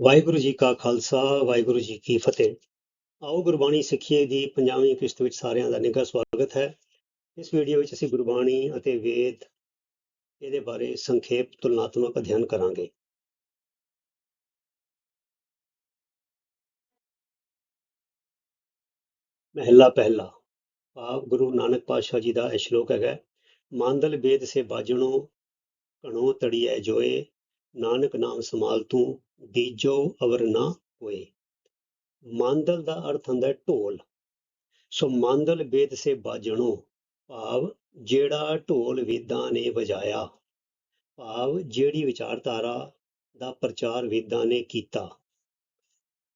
ਵਾਹਿਗੁਰੂ ਜੀ ਕਾ ਖਾਲਸਾ, ਵਾਹਿਗੁਰੂ ਜੀ ਕੀ ਫਤਿਹ। ਆਓ ਗੁਰਬਾਣੀ ਸਿੱਖੀਏ ਦੀ ਪੰਜਾਬੀ ਕਿਸ਼ਤ ਵਿੱਚ ਸਾਰਿਆਂ ਦਾ ਨਿੱਘਾ ਸਵਾਗਤ ਹੈ। ਇਸ ਵੀਡੀਓ ਵਿੱਚ ਅਸੀਂ ਗੁਰਬਾਣੀ ਅਤੇ ਵੇਦ ਇਹਦੇ ਬਾਰੇ ਸੰਖੇਪ ਤੁਲਨਾਤਮਕ ਅਧਿਐਨ ਕਰਾਂਗੇ। ਮਹਿਲਾ ਪਹਿਲਾ ਭਾਵ ਗੁਰੂ ਨਾਨਕ ਪਾਤਸ਼ਾਹ ਜੀ ਦਾ ਇਹ ਸ਼ਲੋਕ ਹੈਗਾ। ਮਾਂਦਲ ਵੇਦ ਸੇ ਬਾਜਣੋ ਕਣੋ ਤੜੀਐ ਜੋਏ, ਨਾਨਕ ਨਾਮ ਸਮਾਲ ਤੂੰ। ਬੀਜੋ ਅਵਰ ਨਾ ਹੋਏ। ਮਾਂਦਲ ਦਾ ਅਰਥ ਹੁੰਦਾ ਹੈ ਢੋਲ। ਸੋ ਮਾਂਦਲ ਵੇਦ ਸੇ ਬਾਜਣੋ, ਭਾਵ ਜਿਹੜਾ ਢੋਲ ਵੇਦਾਂ ਨੇ ਵਜਾਇਆ, ਭਾਵ ਜਿਹੜੀ ਵਿਚਾਰਧਾਰਾ ਦਾ ਪ੍ਰਚਾਰ ਵੇਦਾਂ ਨੇ ਕੀਤਾ।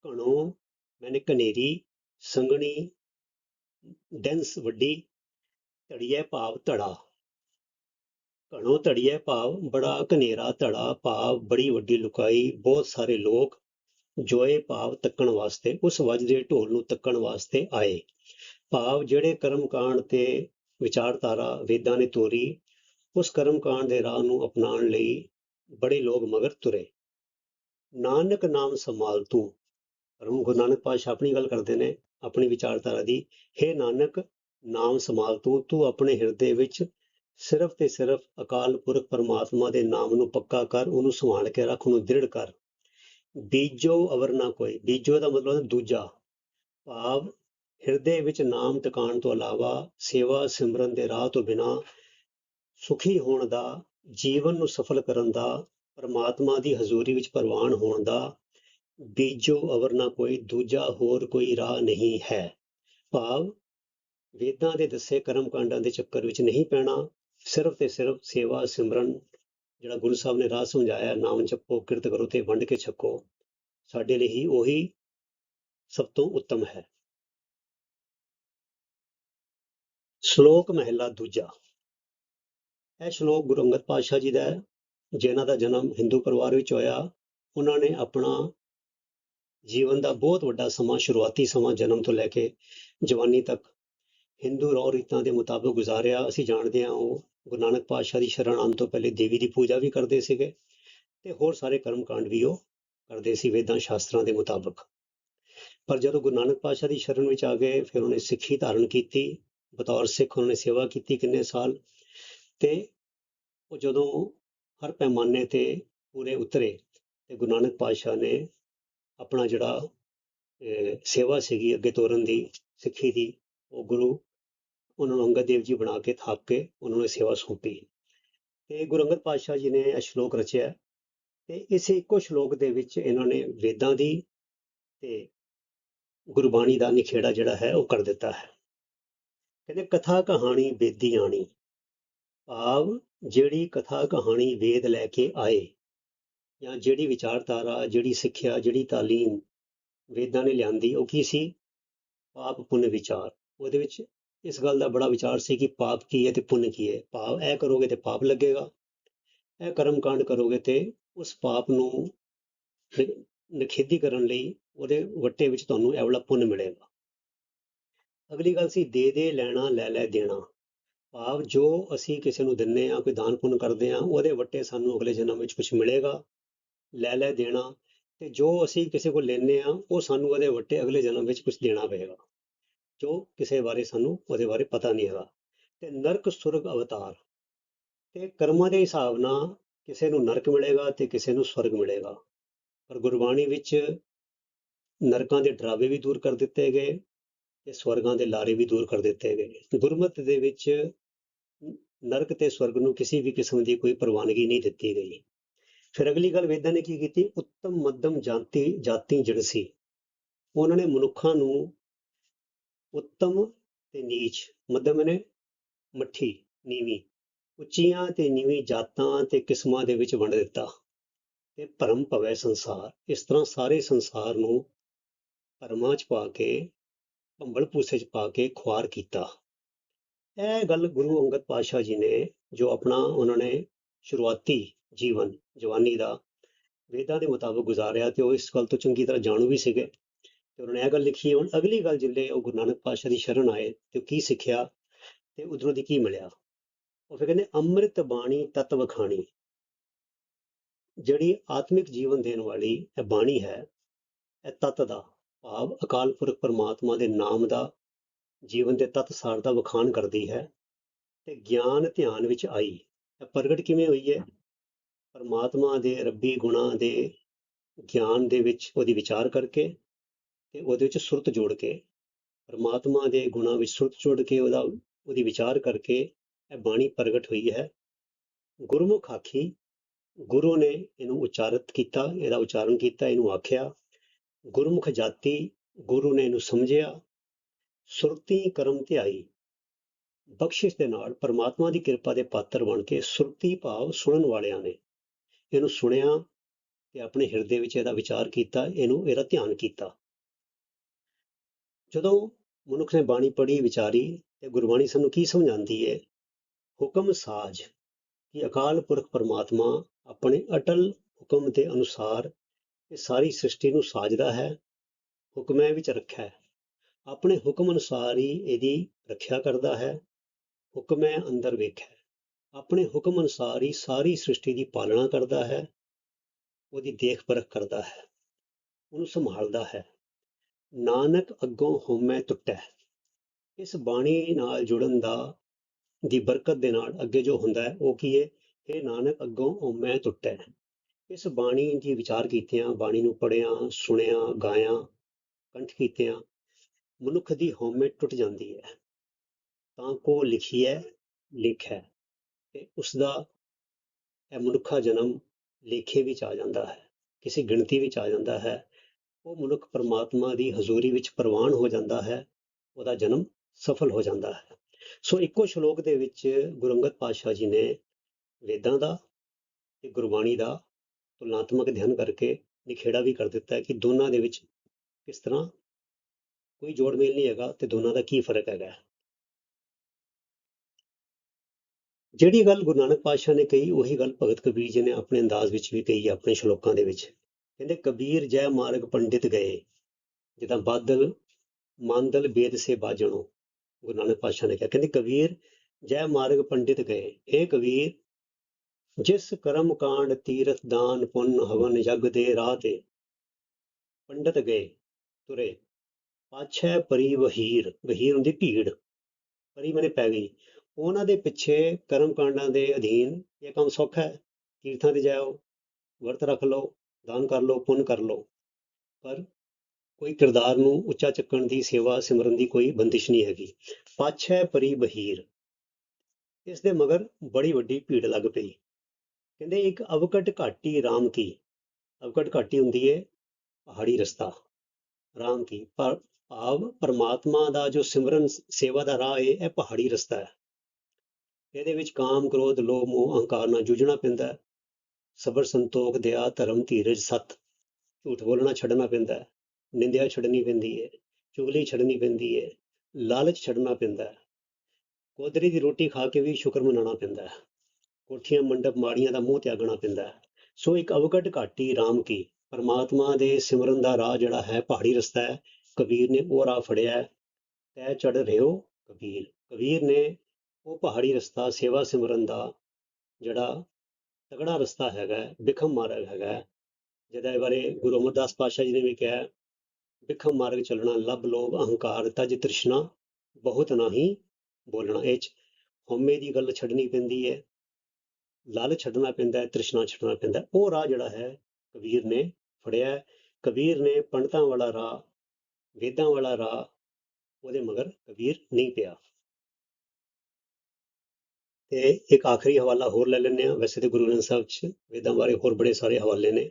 ਘਣੋ ਮੈਨੇ ਕਨੇਰੀ ਸੰਗਣੀ ਡੈਂਸ ਵੱਡੀ ਧੜੀਏ ਭਾਵ ਧੜਾ। ਘਣੋ ਧੜੀਏ ਭਾਵ ਬੜਾ ਘਨੇਰਾ ਧੜਾ ਭਾਵ ਬੜੀ ਵੱਡੀ ਲੁਕਾਈ ਬਹੁਤ ਸਾਰੇ ਲੋਕ ਜੋਏ ਭਾਵ ਤੱਕਣ ਵਾਸਤੇ ਉਸ ਵੱਜਦੇ ਢੋਲ ਨੂੰ ਤੱਕਣ ਵਾਸਤੇ ਆਏ। ਭਾਵ ਜਿਹੜੇ ਕਰਮਕਾਂਡ ਤੇ ਵਿਚਾਰਧਾਰਾ ਵੇਦਾਂ ਨੇ ਤੋਰੀ ਉਸ ਕਰਮਕਾਂਡ ਦੇ ਰਾਹ ਨੂੰ ਅਪਣਾਉਣ ਲਈ ਬੜੇ ਲੋਕ ਮਗਰ ਤੁਰੇ। ਨਾਨਕ ਨਾਮ ਸੰਭਾਲ ਤੂੰ। ਪਰਮ ਗੁਰੂ ਨਾਨਕ ਪਾਤਸ਼ਾਹ ਆਪਣੀ ਗੱਲ ਕਰਦੇ ਨੇ ਆਪਣੀ ਵਿਚਾਰਧਾਰਾ ਦੀ। हे ਨਾਨਕ ਨਾਮ ਸੰਭਾਲ ਤੂੰ ਤੂੰ ਆਪਣੇ ਹਿਰਦੇ ਵਿੱਚ ਸਿਰਫ ਤੇ ਸਿਰਫ ਅਕਾਲ ਪੁਰਖ ਪਰਮਾਤਮਾ ਦੇ ਨਾਮ ਨੂੰ ਪੱਕਾ ਕਰ, ਉਹਨੂੰ ਸੰਭਾਲ ਕੇ ਰੱਖ, ਉਹਨੂੰ ਦ੍ਰਿੜ ਕਰ। ਬੀਜੋ ਅਵਰ ਨਾ ਕੋਈ। ਬੀਜੋ ਦਾ ਮਤਲਬ ਹੈ ਦੂਜਾ। ਭਾਵ ਹਿਰਦੇ ਵਿੱਚ ਨਾਮ ਟਿਕਾਣ ਤੋਂ ਇਲਾਵਾ ਸੇਵਾ ਸਿਮਰਨ ਦੇ ਰਾਹ ਤੋਂ ਬਿਨਾ ਸੁਖੀ ਹੋਣ ਦਾ, ਜੀਵਨ ਨੂੰ ਸਫਲ ਕਰਨ ਦਾ, ਪਰਮਾਤਮਾ ਦੀ ਹਜ਼ੂਰੀ ਵਿੱਚ ਪ੍ਰਵਾਨ ਹੋਣ ਦਾ ਬੀਜੋ ਅਵਰ ਨਾ ਕੋਈ, ਦੂਜਾ ਹੋਰ ਕੋਈ ਰਾਹ ਨਹੀਂ ਹੈ। ਭਾਵ ਵੇਦਾਂ ਦੇ ਦੱਸੇ ਕਰਮ ਕਾਂਡਾਂ ਦੇ ਚੱਕਰ ਵਿੱਚ ਨਹੀਂ ਪੈਣਾ। ਸਿਰਫ ਤੇ ਸਿਰਫ ਸੇਵਾ ਸਿਮਰਨ ਜਿਹੜਾ ਗੁਰੂ ਸਾਹਿਬ ਨੇ ਰਾਹ ਸਮਝਾਇਆ, ਨਾਮ ਜਪੋ, ਕਿਰਤ ਕਰੋ ਤੇ ਵੰਡ ਕੇ ਛਕੋ, ਸਾਡੇ ਲਈ ਹੀ ਉਹੀ ਸਭ ਤੋਂ ਉੱਤਮ ਹੈ। ਸ਼ਲੋਕ ਮਹਿਲਾ ਦੂਜਾ। ਇਹ ਸ਼ਲੋਕ ਗੁਰੂ ਅੰਗਦ ਪਾਤਸ਼ਾਹ ਜੀ ਦਾ ਹੈ, ਜਿਨ੍ਹਾਂ ਦਾ ਜਨਮ ਹਿੰਦੂ ਪਰਿਵਾਰ ਵਿੱਚ ਹੋਇਆ। ਉਹਨਾਂ ਨੇ ਆਪਣਾ ਜੀਵਨ ਦਾ ਬਹੁਤ ਵੱਡਾ ਸਮਾਂ, ਸ਼ੁਰੂਆਤੀ ਸਮਾਂ ਜਨਮ ਤੋਂ ਲੈ ਕੇ ਜਵਾਨੀ ਤੱਕ ਹਿੰਦੂ ਰੌ ਰੀਤਾਂ ਦੇ ਮੁਤਾਬਕ ਗੁਜ਼ਾਰਿਆ। ਅਸੀਂ ਜਾਣਦੇ ਹਾਂ ਉਹ ਗੁਰੂ ਨਾਨਕ ਪਾਤਸ਼ਾਹ ਦੀ ਸ਼ਰਨ ਆਉਣ ਤੋਂ ਪਹਿਲੇ ਦੇਵੀ ਦੀ ਪੂਜਾ ਵੀ ਕਰਦੇ ਸੀਗੇ ਤੇ ਹੋਰ ਸਾਰੇ ਕਰਮ ਕਾਂਡ ਵੀ ਉਹ ਕਰਦੇ ਸੀ ਵੇਦਾਂ ਸ਼ਾਸਤਰਾਂ ਦੇ ਮੁਤਾਬਕ। ਪਰ ਜਦੋਂ ਗੁਰੂ ਨਾਨਕ ਪਾਤਸ਼ਾਹ ਦੀ ਸ਼ਰਨ ਵਿੱਚ ਆ ਗਏ, ਫਿਰ ਉਹਨੇ ਸਿੱਖੀ ਧਾਰਨ ਕੀਤੀ, ਬਤੌਰ ਸਿੱਖ ਉਹਨੇ ਸੇਵਾ ਕੀਤੀ ਕਿੰਨੇ ਸਾਲ ਤੇ ਉਹ ਜਦੋਂ ਹਰ ਪੈਮਾਨੇ ਤੇ ਪੂਰੇ ਉਤਰੇ ਤੇ ਗੁਰੂ ਨਾਨਕ ਪਾਤਸ਼ਾਹ ਨੇ ਆਪਣਾ ਜਿਹੜਾ ਸੇਵਾ ਸੀਗੀ ਅੱਗੇ ਤੋਰਨ ਦੀ, ਸਿੱਖੀ ਦੀ, ਉਹ ਗੁਰੂ ਉਹਨਾਂ ਨੂੰ ਅੰਗਦ ਦੇਵ ਜੀ ਬਣਾ ਕੇ, ਥਾਪ ਕੇ ਉਹਨਾਂ ਨੂੰ ਇਹ ਸੇਵਾ ਸੌਂਪੀ। ਤੇ ਗੁਰੂ ਅੰਗਦ ਪਾਤਸ਼ਾਹ ਜੀ ਨੇ ਇਹ ਸ਼ਲੋਕ ਰਚਿਆ। ਤੇ ਇਸੇ ਇੱਕੋ ਸ਼ਲੋਕ ਦੇ ਵਿੱਚ ਇਹਨਾਂ ਨੇ ਵੇਦਾਂ ਦੀ ਤੇ ਗੁਰਬਾਣੀ ਦਾ ਨਿਖੇੜਾ ਜਿਹੜਾ ਹੈ ਉਹ ਕਰ ਦਿੱਤਾ ਹੈ। ਕਹਿੰਦੇ, ਕਥਾ ਕਹਾਣੀ ਵੇਦੀ ਆਣੀ। ਭਾਵ ਜਿਹੜੀ ਕਥਾ ਕਹਾਣੀ ਵੇਦ ਲੈ ਕੇ ਆਏ ਜਾਂ ਜਿਹੜੀ ਵਿਚਾਰਧਾਰਾ, ਜਿਹੜੀ ਸਿੱਖਿਆ, ਜਿਹੜੀ ਤਾਲੀਮ ਵੇਦਾਂ ਨੇ ਲਿਆਂਦੀ, ਉਹ ਕੀ ਸੀ? ਪਾਪ ਪੁੰਨ ਵਿਚਾਰ। ਉਹਦੇ ਵਿੱਚ ਇਸ ਗੱਲ ਦਾ ਬੜਾ ਵਿਚਾਰ ਸੀ ਕਿ ਪਾਪ ਕੀ ਹੈ ਤੇ ਪੁੰਨ ਕੀ ਹੈ। ਪਾਪ ਇਹ ਕਰੋਗੇ ਤੇ ਪਾਪ ਲੱਗੇਗਾ। ਇਹ ਕਰਮ ਕਾਂਡ ਕਰੋਗੇ ਤੇ ਉਸ ਪਾਪ ਨੂੰ ਨਿ- ਨਿਖੇਧੀ ਕਰਨ ਲਈ ਉਹਦੇ ਵੱਟੇ ਵਿੱਚ ਤੁਹਾਨੂੰ ਇਹ ਵਾਲਾ ਪੁੰਨ ਮਿਲੇਗਾ। ਅਗਲੀ ਗੱਲ ਸੀ, ਦੇ ਦੇ, ਲੈਣਾ, ਲੈ ਲੈ, ਦੇਣਾ। ਭਾਵ ਜੋ ਅਸੀਂ ਕਿਸੇ ਨੂੰ ਦਿੰਨੇ ਆ, ਕੋਈ ਦਾਨ ਪੁੰਨ ਕਰਦੇ ਆ, ਉਹਦੇ ਵੱਟੇ ਸਾਨੂੰ ਅਗਲੇ ਜਨਮ ਵਿੱਚ ਕੁਝ ਮਿਲੇਗਾ। ਲੈ ਲੈ, ਦੇਣਾ। ਤੇ ਜੋ ਅਸੀਂ ਕਿਸੇ ਕੋਲ ਲੈਨੇ ਆ, ਉਹ ਸਾਨੂੰ ਉਹਦੇ ਵੱਟੇ ਅਗਲੇ ਜਨਮ ਵਿੱਚ ਕੁਝ ਦੇਣਾ ਪਏਗਾ। ਜੋ ਕਿਸੇ ਬਾਰੇ ਸਾਨੂੰ ਉਹਦੇ ਬਾਰੇ ਪਤਾ ਨਹੀਂ ਹੈਗਾ। ਤੇ ਨਰਕ ਸੁਰਗ ਅਵਤਾਰ। ਤੇ ਕਰਮਾਂ ਦੇ ਹਿਸਾਬ ਨਾਲ ਕਿਸੇ ਨੂੰ ਨਰਕ ਮਿਲੇਗਾ ਤੇ ਕਿਸੇ ਨੂੰ ਸਵਰਗ ਮਿਲੇਗਾ। ਪਰ ਗੁਰਬਾਣੀ ਵਿੱਚ ਨਰਕਾਂ ਦੇ ਡਰਾਵੇ ਵੀ ਦੂਰ ਕਰ ਦਿੱਤੇ ਗਏ ਤੇ ਸਵਰਗਾਂ ਦੇ ਲਾਰੇ ਵੀ ਦੂਰ ਕਰ ਦਿੱਤੇ ਗਏ। ਗੁਰਮਤਿ ਦੇ ਵਿੱਚ ਨਰਕ ਤੇ ਸਵਰਗ ਨੂੰ ਕਿਸੇ ਵੀ ਕਿਸਮ ਦੀ ਕੋਈ ਪ੍ਰਵਾਨਗੀ ਨਹੀਂ ਦਿੱਤੀ ਗਈ। ਫਿਰ ਅਗਲੀ ਗੱਲ ਵੇਦਾਂ ਨੇ ਕੀ ਕੀਤੀ? ਉੱਤਮ ਮੱਧਮ ਜਾਤੀ ਜਾਤੀ ਜਣਸੀ ਉਹਨਾਂ ਨੇ ਮਨੁੱਖਾਂ ਨੂੰ ਉੱਤਮ ਤੇ ਨੀਚ, ਮੱਧਮ ਨੇ ਮੱਠੀ, ਨੀਵੀਂ, ਉੱਚੀਆਂ ਤੇ ਨੀਵੀਂ ਜਾਤਾਂ ਤੇ ਕਿਸਮਾਂ ਦੇ ਵਿੱਚ ਵੰਡ ਦਿੱਤਾ ਤੇ ਭਰਮ ਭਵੈ ਸੰਸਾਰ, ਇਸ ਤਰ੍ਹਾਂ ਸਾਰੇ ਸੰਸਾਰ ਨੂੰ ਭਰਮਾਂ ਚ ਪਾ ਕੇ, ਭੰਬਲ ਭੂਸੇ ਚ ਪਾ ਕੇ ਖੁਆਰ ਕੀਤਾ। ਇਹ ਗੱਲ ਗੁਰੂ ਅੰਗਦ ਪਾਤਸ਼ਾਹ ਜੀ ਨੇ, ਜੋ ਆਪਣਾ ਉਹਨਾਂ ਨੇ ਸ਼ੁਰੂਆਤੀ ਜੀਵਨ, ਜਵਾਨੀ ਦਾ ਵੇਦਾਂ ਦੇ ਮੁਤਾਬਕ ਗੁਜ਼ਾਰਿਆ ਤੇ ਉਹ ਇਸ ਗੱਲ ਤੋਂ ਚੰਗੀ ਤਰ੍ਹਾਂ ਜਾਣੂ ਵੀ ਸੀਗੇ। ਤੇ ਉਹਨਾਂ ਨੇ ਇਹ ਗੱਲ ਲਿਖੀ ਹੈ ਹੁਣ ਅਗਲੀ ਗੱਲ ਜਿੱਲੇ ਉਹ ਗੁਰੂ ਨਾਨਕ ਪਾਤਸ਼ਾਹ ਦੀ ਸ਼ਰਨ ਆਏ ਤੇ ਉਹ ਕੀ ਸਿੱਖਿਆ ਤੇ ਉਧਰੋਂ ਦੀ ਕੀ ਮਿਲਿਆ? ਉਹ ਫਿਰ ਕਹਿੰਦੇ, ਅੰਮ੍ਰਿਤ ਬਾਣੀ ਤਤ ਵਖਾਣੀ। ਜਿਹੜੀ ਆਤਮਿਕ ਜੀਵਨ ਦੇਣ ਵਾਲੀ ਇਹ ਬਾਣੀ ਹੈ, ਇਹ ਤਤ ਦਾ ਭਾਵ ਅਕਾਲ ਪੁਰਖ ਪਰਮਾਤਮਾ ਦੇ ਨਾਮ ਦਾ, ਜੀਵਨ ਦੇ ਤਤ ਸਾਰ ਦਾ ਵਖਾਣ ਕਰਦੀ ਹੈ ਤੇ ਗਿਆਨ ਧਿਆਨ ਵਿੱਚ ਆਈ। ਇਹ ਪ੍ਰਗਟ ਕਿਵੇਂ ਹੋਈ ਹੈ? ਪਰਮਾਤਮਾ ਦੇ ਰੱਬੀ ਗੁਣਾਂ ਦੇ ਗਿਆਨ ਦੇ ਵਿੱਚ ਉਹਦੀ ਵਿਚਾਰ ਕਰਕੇ ਤੇ ਉਹਦੇ ਵਿੱਚ ਸੁਰਤ ਜੋੜ ਕੇ, ਪਰਮਾਤਮਾ ਦੇ ਗੁਣਾਂ ਵਿੱਚ ਸੁਰਤ ਜੋੜ ਕੇ ਉਹਦਾ, ਉਹਦੀ ਵਿਚਾਰ ਕਰਕੇ ਇਹ ਬਾਣੀ ਪ੍ਰਗਟ ਹੋਈ ਹੈ। ਗੁਰਮੁਖ ਆਖੀ, ਗੁਰੂ ਨੇ ਇਹਨੂੰ ਉਚਾਰਿਤ ਕੀਤਾ, ਇਹਦਾ ਉਚਾਰਨ ਕੀਤਾ, ਇਹਨੂੰ ਆਖਿਆ, ਗੁਰਮੁਖ ਜਾਤੀ, ਗੁਰੂ ਨੇ ਇਹਨੂੰ ਸਮਝਿਆ, ਸੁਰਤੀ ਕਰਮ ਧਿਆਈ। ਬਖਸ਼ਿਸ਼ ਦੇ ਨਾਲ ਪਰਮਾਤਮਾ ਦੀ ਕਿਰਪਾ ਦੇ ਪਾਤਰ ਬਣ ਕੇ ਸੁਰਤੀ ਭਾਵ ਸੁਣਨ ਵਾਲਿਆਂ ਨੇ ਇਹਨੂੰ ਸੁਣਿਆ ਤੇ ਆਪਣੇ ਹਿਰਦੇ ਵਿੱਚ ਇਹਦਾ ਵਿਚਾਰ ਕੀਤਾ, ਇਹਨੂੰ ਇਹਦਾ ਧਿਆਨ ਕੀਤਾ। ਜਦੋਂ ਮਨੁੱਖ ਨੇ ਬਾਣੀ ਪੜ੍ਹੀ, ਵਿਚਾਰੀ ਤੇ ਗੁਰਬਾਣੀ ਸਾਨੂੰ ਕੀ ਸਮਝਾਉਂਦੀ ਹੈ ਹੁਕਮ ਸਾਜ, ਕਿ ਅਕਾਲ ਪੁਰਖ ਪਰਮਾਤਮਾ ਆਪਣੇ ਅਟਲ ਹੁਕਮ ਦੇ ਅਨੁਸਾਰ ਇਹ ਸਾਰੀ ਸ੍ਰਿਸ਼ਟੀ ਨੂੰ ਸਾਜਦਾ ਹੈ, ਹੁਕਮੈ ਵਿੱਚ ਰੱਖਿਆ ਆਪਣੇ ਹੁਕਮ ਅਨੁਸਾਰ ਹੀ ਇਹਦੀ ਰੱਖਿਆ ਕਰਦਾ ਹੈ, ਹੁਕਮੈ ਅੰਦਰ ਵੇਖਿਆ ਆਪਣੇ ਹੁਕਮ ਅਨੁਸਾਰ ਹੀ ਸਾਰੀ ਸ੍ਰਿਸ਼ਟੀ ਦੀ ਪਾਲਣਾ ਕਰਦਾ ਹੈ, ਉਹਦੀ ਦੇਖ ਪਰਖ ਕਰਦਾ ਹੈ, ਉਹਨੂੰ ਸੰਭਾਲਦਾ ਹੈ। ਨਾਨਕ ਅੱਗੋਂ ਹਉਮੈ ਟੁੱਟੈ। ਇਸ ਬਾਣੀ ਨਾਲ ਜੁੜਨ ਦਾ ਦੀ ਬਰਕਤ ਦੇ ਨਾਲ ਅੱਗੇ ਜੋ ਹੁੰਦਾ ਹੈ, ਉਹ ਕੀ ਹੈ? ਇਹ ਨਾਨਕ ਅੱਗੋਂ ਹਉਮੈ ਟੁੱਟੈ। ਇਸ ਬਾਣੀ ਦੀ ਵਿਚਾਰ ਕੀਤਿਆਂ, ਬਾਣੀ ਨੂੰ ਪੜਿਆ ਸੁਣਿਆ, ਗਾਇਆ, ਕੰਠ ਕੀਤਿਆਂ, ਮਨੁੱਖ ਦੀ ਹਉਮੈ ਟੁੱਟ ਜਾਂਦੀ ਹੈ। ਤਾਂ ਕੋ ਲਿਖੀਐ, ਲਿਖੈ ਤੇ ਉਸ ਦਾ ਇਹ ਮਨੁੱਖਾ ਜਨਮ ਲੇਖੇ ਵਿੱਚ ਆ ਜਾਂਦਾ ਹੈ, ਕਿਸੇ ਗਿਣਤੀ ਵਿੱਚ ਆ ਜਾਂਦਾ ਹੈ। ਉਹ ਮਨੁੱਖ ਪਰਮਾਤਮਾ ਦੀ ਹਜ਼ੂਰੀ ਵਿੱਚ ਪ੍ਰਵਾਨ ਹੋ ਜਾਂਦਾ ਹੈ, ਉਹਦਾ ਜਨਮ ਸਫਲ ਹੋ ਜਾਂਦਾ ਹੈ। ਸੋ ਇੱਕੋ ਸ਼ਲੋਕ ਦੇ ਵਿੱਚ ਗੁਰੂ ਅੰਗਦ ਪਾਤਸ਼ਾਹ ਜੀ ਨੇ ਵੇਦਾਂ ਦਾ ਤੇ ਗੁਰਬਾਣੀ ਦਾ ਤੁਲਨਾਤਮਕ ਅਧਿਐਨ ਕਰਕੇ ਨਿਖੇੜਾ ਵੀ ਕਰ ਦਿੱਤਾ ਹੈ ਕਿ ਦੋਨਾਂ ਦੇ ਵਿੱਚ ਕਿਸ ਤਰ੍ਹਾਂ ਕੋਈ ਜੋੜ ਮੇਲ ਨਹੀਂ ਹੈਗਾ ਤੇ ਦੋਨਾਂ ਦਾ ਕੀ ਫ਼ਰਕ ਹੈਗਾ ਜਿਹੜੀ ਗੱਲ ਗੁਰੂ ਨਾਨਕ ਪਾਤਸ਼ਾਹ ਨੇ ਕਹੀ, ਉਹੀ ਗੱਲ ਭਗਤ ਕਬੀਰ ਜੀ ਨੇ ਆਪਣੇ ਅੰਦਾਜ਼ ਵਿੱਚ ਵੀ ਕਹੀ ਆਪਣੇ ਸ਼ਲੋਕਾਂ ਦੇ ਵਿੱਚ। ਕਹਿੰਦੇ ਕਬੀਰ ਜੈ ਮਾਰਗ ਪੰਡਿਤ ਗਏ। ਜਿੱਦਾਂ ਬਾਦਲ, ਮੰਦਲ ਬੇਦ ਸੇ ਬਾਜਣੋ, ਗੁਰੂ ਨਾਨਕ ਪਾਤਸ਼ਾਹ ਨੇ ਕਿਹਾ। ਕਹਿੰਦੇ ਕਬੀਰ ਜੈ ਮਾਰਗ ਪੰਡਿਤ ਗਏ। ਇਹ ਕਬੀਰ, ਜਿਸ ਕਰਮ ਕਾਂਡ ਤੀਰਥ ਦਾਨ ਪੁੰਨ ਹਵਨ ਯਗ ਦੇ ਰਾਹ ਤੇ ਪੰਡਤ ਗਏ ਤੁਰੇ, ਪਾਛੈ ਪਰੀ ਵਹੀਰ ਵਹੀਰ ਹੁੰਦੀ ਭੀੜ, ਪਰੀ ਮਨੇ ਪੈ ਗਈ। ਉਹਨਾਂ ਦੇ ਪਿੱਛੇ ਕਰਮ ਕਾਂਡਾਂ ਦੇ ਅਧੀਨ ਇਹ ਕੰਮ ਸੌਖਾ ਹੈ। ਤੀਰਥਾਂ ਤੇ ਜਾਓ ਵਰਤ ਰੱਖ ਲਓ। ਦਾਨ ਕਰ ਲਓ, ਪੁੰਨ ਕਰ ਲਓ। ਪਰ ਕੋਈ ਕਿਰਦਾਰ ਨੂੰ ਉੱਚਾ ਚੱਕਣ ਦੀ, ਸੇਵਾ ਸਿਮਰਨ ਦੀ ਕੋਈ ਬੰਦਿਸ਼ ਨਹੀਂ ਹੈਗੀ। ਪਾਛੈ ਪਰੀ ਬਹੀਰ। ਇਸ ਦੇ ਮਗਰ ਬੜੀ ਵੱਡੀ ਭੀੜ ਲੱਗ ਪਈ। ਕਹਿੰਦੇ ਇੱਕ ਅਵਕਟ ਘਾਟੀ ਰਾਮ ਕੀ? ਅਵਕਟ ਘਾਟੀ ਹੁੰਦੀ ਹੈ ਪਹਾੜੀ ਰਸਤਾ। ਰਾਮ ਕੀ? ਪਰ ਭਾਵ ਪਰਮਾਤਮਾ ਦਾ ਜੋ ਸਿਮਰਨ ਸੇਵਾ ਦਾ ਰਾਹ ਹੈ ਇਹ ਪਹਾੜੀ ਰਸਤਾ ਹੈ। ਇਹਦੇ ਵਿੱਚ ਕਾਮ, ਕ੍ਰੋਧ, ਲੋਭ, ਮੋਹ, ਅਹੰਕਾਰ ਨਾਲ ਜੂਝਣਾ ਪੈਂਦਾ ਹੈ। ਸਬਰ ਸੰਤੋਖ, ਦਇਆ, ਧਰਮ, ਧੀਰਜ, ਸਤ। ਝੂਠ ਬੋਲਣਾ ਛੱਡਣਾ ਪੈਂਦਾ ਹੈ, ਨਿੰਦਿਆ ਛੱਡਣੀ ਪੈਂਦੀ ਹੈ, ਚੁਗਲੀ ਛੱਡਣੀ ਪੈਂਦੀ ਹੈ, ਲਾਲਚ ਛੱਡਣਾ ਪੈਂਦਾ ਹੈ। ਕੋਦਰੀ ਦੀ ਰੋਟੀ ਖਾ ਕੇ ਵੀ ਸ਼ੁਕਰ ਮਨਾਉਣਾ ਪੈਂਦਾ ਹੈ। ਕੋਠੀਆਂ, ਮੰਡਪ, ਮਾੜੀਆਂ ਦਾ ਮੂੰਹ ਤਿਆਗਣਾ ਪੈਂਦਾ ਹੈ। ਸੋ ਇੱਕ ਅਵਗਟ ਘਾਟੀ ਰਾਮ ਕੀ, ਪਰਮਾਤਮਾ ਦੇ ਸਿਮਰਨ ਦਾ ਰਾਹ ਜਿਹੜਾ ਹੈ, ਪਹਾੜੀ ਰਸਤਾ ਹੈ। ਕਬੀਰ ਨੇ ਉਹ ਰਾਹ ਫੜਿਆ ਹੈ। ਤੈ ਚੜ ਰਿਓ ਕਬੀਰ। ਕਬੀਰ ਨੇ ਉਹ ਪਹਾੜੀ ਰਸਤਾ, ਸੇਵਾ ਸਿਮਰਨ ਦਾ ਜਿਹੜਾ ਤਗੜਾ ਰਸਤਾ ਹੈਗਾ, ਬਿਖਮ ਮਾਰਗ ਹੈਗਾ। ਜਿਹਦੇ ਬਾਰੇ ਗੁਰੂ ਅਮਰਦਾਸ ਪਾਤਸ਼ਾਹ ਜੀ ਨੇ ਵੀ ਕਿਹਾ, ਬਿਖਮ ਮਾਰਗ ਚੱਲਣਾ, ਲੱਭ ਲੋਭ, ਅਹੰਕਾਰ, ਤਜ ਤ੍ਰਿਸ਼ਨਾ, ਬਹੁਤ ਨਹੀਂ ਬੋਲਣਾ। ਇਹ ਚ ਹਉਮੈ ਦੀ ਗੱਲ ਛੱਡਣੀ ਪੈਂਦੀ ਹੈ ਲਾਲਚ ਛੱਡਣਾ ਪੈਂਦਾ ਹੈ, ਤ੍ਰਿਸ਼ਨਾ ਛੱਡਣਾ ਪੈਂਦਾ ਹੈ। ਉਹ ਰਾਹ ਜਿਹੜਾ ਹੈ, ਕਬੀਰ ਨੇ ਫੜਿਆ ਹੈ। ਕਬੀਰ ਨੇ ਪੰਡਤਾਂ ਵਾਲਾ ਰਾਹ, ਵੇਦਾਂ ਵਾਲਾ ਰਾਹ, ਉਹਦੇ ਮਗਰ ਕਬੀਰ ਨਹੀਂ ਪਿਆ। ਤੇ ਇੱਕ ਆਖਰੀ ਹਵਾਲਾ ਹੋਰ ਲੈ ਲੈਂਦੇ ਆ ਵੈਸੇ ਤੇ ਗੁਰੂ ਗ੍ਰੰਥ ਸਾਹਿਬ ਚ ਵੇਦਾਂ ਬਾਰੇ ਹੋਰ ਬੜੇ ਸਾਰੇ ਹਵਾਲੇ ਨੇ।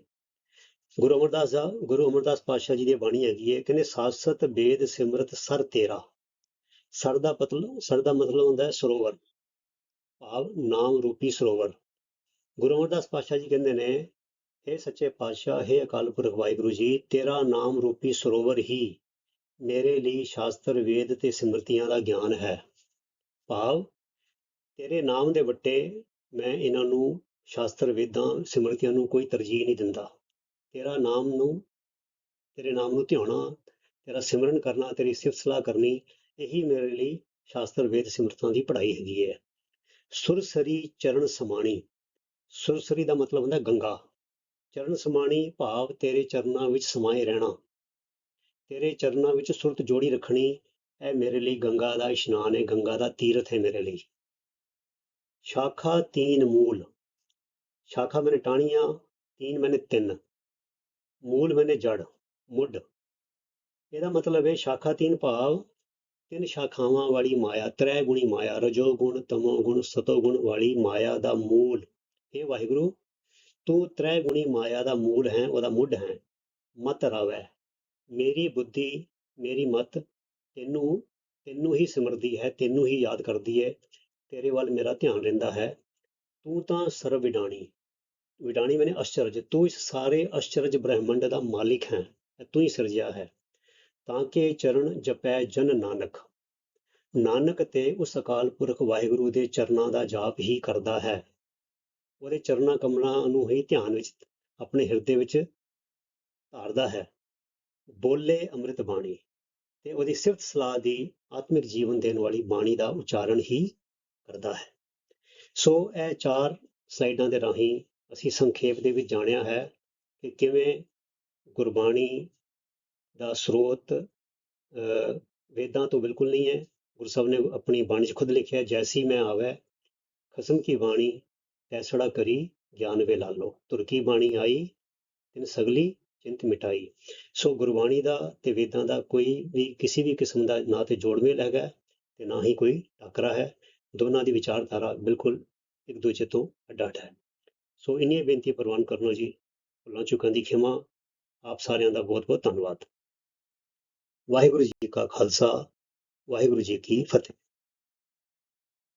ਗੁਰੂ ਅਮਰਦਾਸ ਦਾ, ਗੁਰੂ ਅਮਰਦਾਸ ਪਾਤਸ਼ਾਹ ਜੀ ਦੀ ਬਾਣੀ ਹੈਗੀ ਹੈ ਕਹਿੰਦੇ ਸਾਸਤ ਵੇਦ ਸਿਮਰਤ ਸਰ ਤੇਰਾ। ਸਰ ਦਾ ਮਤਲਬ, ਸਰ ਦਾ ਮਤਲਬ ਹੁੰਦਾ ਹੈ ਸਰੋਵਰ। ਭਾਵ ਨਾਮ ਰੂਪੀ ਸਰੋਵਰ। ਗੁਰੂ ਅਮਰਦਾਸ ਪਾਤਸ਼ਾਹ ਜੀ ਕਹਿੰਦੇ ਨੇ ਇਹ ਸੱਚੇ ਪਾਤਸ਼ਾਹ, ਹੈ ਅਕਾਲ ਪੁਰਖ ਵਾਹਿਗੁਰੂ ਜੀ, ਤੇਰਾ ਨਾਮ ਰੂਪੀ ਸਰੋਵਰ ਹੀ ਮੇਰੇ ਲਈ ਸ਼ਾਸਤਰ ਵੇਦ ਤੇ ਸਿਮਰਤੀਆਂ ਦਾ ਗਿਆਨ ਹੈ। ਭਾਵ ਤੇਰੇ ਨਾਮ ਦੇ ਵੱਟੇ ਮੈਂ ਇਹਨਾਂ ਨੂੰ ਸ਼ਾਸਤਰ ਵੇਦਾਂ, ਸਿਮਰਤੀਆਂ ਨੂੰ ਕੋਈ ਤਰਜੀਹ ਨਹੀਂ ਦਿੰਦਾ। ਤੇਰਾ ਨਾਮ ਨੂੰ, ਤੇਰੇ ਨਾਮ ਨੂੰ ਧਿਆਉਣਾ, ਤੇਰਾ ਸਿਮਰਨ ਕਰਨਾ, ਤੇਰੀ ਸਿਫਤ ਸਲਾਹ ਕਰਨੀ, ਇਹੀ ਮੇਰੇ ਲਈ ਸ਼ਾਸਤਰ ਵੇਦ ਸਿਮਰਤਾਂ ਦੀ ਪੜ੍ਹਾਈ ਹੈਗੀ ਹੈ। ਸੁਰਸਰੀ ਚਰਨ ਸਮਾਣੀ। ਸੁਰਸਰੀ ਦਾ ਮਤਲਬ ਹੁੰਦਾ ਗੰਗਾ। ਚਰਨ ਸਮਾਣੀ ਭਾਵ ਤੇਰੇ ਚਰਨਾਂ ਵਿੱਚ ਸਮਾਏ ਰਹਿਣਾ। ਤੇਰੇ ਚਰਨਾਂ ਵਿੱਚ ਸੁਰਤ ਜੋੜੀ ਰੱਖਣੀ, ਇਹ ਮੇਰੇ ਲਈ ਗੰਗਾ ਦਾ ਇਸ਼ਨਾਨ ਹੈ, ਗੰਗਾ ਦਾ ਤੀਰਥ ਹੈ ਮੇਰੇ ਲਈ। ਸ਼ਾਖਾ ਤੀਨ ਮੂਲ। ਸ਼ਾਖਾ ਮੈਨੇ ਟਾਹਣੀਆਂ, ਤੀਨ ਮੈਨੇ ਤਿੰਨ। ਮੂਲ ਮੈਨੇ ਜੜ ਮੁੱਢ। ਇਹਦਾ ਮਤਲਬ ਹੈ ਸ਼ਾਖਾ ਤੀਨ ਭਾਵ ਤਿੰਨ ਸ਼ਾਖਾਵਾਂ ਵਾਲੀ ਮਾਇਆ, ਤ੍ਰੈ ਗੁਣੀ ਮਾਇਆ, ਰਜੋ ਗੁਣ, ਤਮੋ ਗੁਣ, ਸਤੋ ਗੁਣ ਵਾਲੀ ਮਾਇਆ ਦਾ ਮੂਲ। ਇਹ ਵਾਹਿਗੁਰੂ, ਤੂੰ ਤ੍ਰੈ ਗੁਣੀ ਮਾਇਆ ਦਾ ਮੂਲ ਹੈ, ਉਹਦਾ ਮੁੱਢ ਹੈ। ਮਤ ਰਵੈ। ਮੇਰੀ ਬੁੱਧੀ, ਮੇਰੀ ਮਤ ਤੈਨੂੰ ਤੈਨੂੰ ਹੀ ਸਿਮਰਦੀ ਹੈ, ਤੈਨੂੰ ਹੀ ਯਾਦ ਕਰਦੀ ਹੈ। ਤੇਰੇ ਵੱਲ ਮੇਰਾ ਧਿਆਨ ਰਹਿੰਦਾ ਹੈ, ਤੂੰ ਤਾਂ ਸਰਵ ਵਿਡਾਣੀ ਵਿਡਾਣੀ ਮੈਨੇ ਅਸ਼ਚਰਜ, ਤੂੰ ਇਸ ਸਾਰੇ ਅਸ਼ਚਰਜ ਬ੍ਰਹਿਮੰਡ ਦਾ ਮਾਲਿਕ ਹੈ ਤੂੰ ਹੀ ਸਿਰਜਿਆ ਹੈ, ਤਾਂ ਕਿ ਚਰਨ ਜਪੈ ਜਨ ਨਾਨਕ। ਨਾਨਕ ਤੇ ਉਸ ਅਕਾਲ ਪੁਰਖ ਵਾਹਿਗੁਰੂ ਦੇ ਚਰਨਾਂ ਦਾ ਜਾਪ ਹੀ ਕਰਦਾ ਹੈ। ਉਹਦੇ ਚਰਨਾਂ ਕਮਲਾਂ ਨੂੰ ਹੀ ਧਿਆਨ ਵਿੱਚ, ਆਪਣੇ ਹਿਰਦੇ ਵਿੱਚ ਧਾਰਦਾ ਹੈ। ਬੋਲੇ ਅੰਮ੍ਰਿਤ ਬਾਣੀ, ਤੇ ਉਹਦੀ ਸਿਫਤ ਸਲਾਹ ਦੀ ਆਤਮਿਕ ਜੀਵਨ ਦੇਣ ਵਾਲੀ ਬਾਣੀ ਦਾ ਉਚਾਰਨ ਹੀ ਕਰਦਾ ਹੈ। ਸੋ ਇਹ ਚਾਰ ਸਲਾਈਡਾਂ ਦੇ ਰਾਹੀਂ ਅਸੀਂ ਸੰਖੇਪ ਦੇ ਵਿੱਚ ਜਾਣਿਆ ਹੈ ਕਿ ਕਿਵੇਂ ਗੁਰਬਾਣੀ ਦਾ ਸਰੋਤ ਵੇਦਾਂ ਤੋਂ ਬਿਲਕੁਲ ਨਹੀਂ ਹੈ। ਗੁਰੂ ਸਾਹਿਬ ਨੇ ਆਪਣੀ ਬਾਣੀ 'ਚ ਖੁਦ ਲਿਖਿਆ ਜੈਸੀ ਮੈਂ ਆਵੈ, ਖਸਮ ਕੀ ਬਾਣੀ, ਤੈਸੜਾ ਕਰੀ ਗਿਆਨ ਵੇ ਲਾਲੋ। ਤੁਰਕੀ ਬਾਣੀ ਆਈ, ਤਿੰਨ ਸਗਲੀ ਚਿੰਤ ਮਿਟਾਈ। ਸੋ ਗੁਰਬਾਣੀ ਦਾ ਤੇ ਵੇਦਾਂ ਦਾ ਕੋਈ ਵੀ, ਕਿਸੇ ਵੀ ਕਿਸਮ ਦਾ ਨਾ ਤੇ ਜੋੜਮੇਲ ਹੈਗਾ ਤੇ ਨਾ ਹੀ ਕੋਈ ਟਾਕਰਾ ਹੈ। ਦੋਨਾਂ ਦੀ ਵਿਚਾਰਧਾਰਾ ਬਿਲਕੁਲ ਇੱਕ ਦੂਜੇ ਤੋਂ ਅੱਡ ਅੱਡ ਹੈ। ਸੋ ਇੰਨੀਆਂ ਬੇਨਤੀ ਪ੍ਰਵਾਨ ਕਰਨੋ ਜੀ ਭੁੱਲਾਂ ਚੁੱਕਾਂ ਦੀ ਖਿਮਾ, ਆਪ ਸਾਰਿਆਂ ਦਾ ਬਹੁਤ ਬਹੁਤ ਧੰਨਵਾਦ। ਵਾਹਿਗੁਰੂ ਜੀ ਕਾ ਖਾਲਸਾ, ਵਾਹਿਗੁਰੂ ਜੀ ਕੀ ਫਤਿਹ।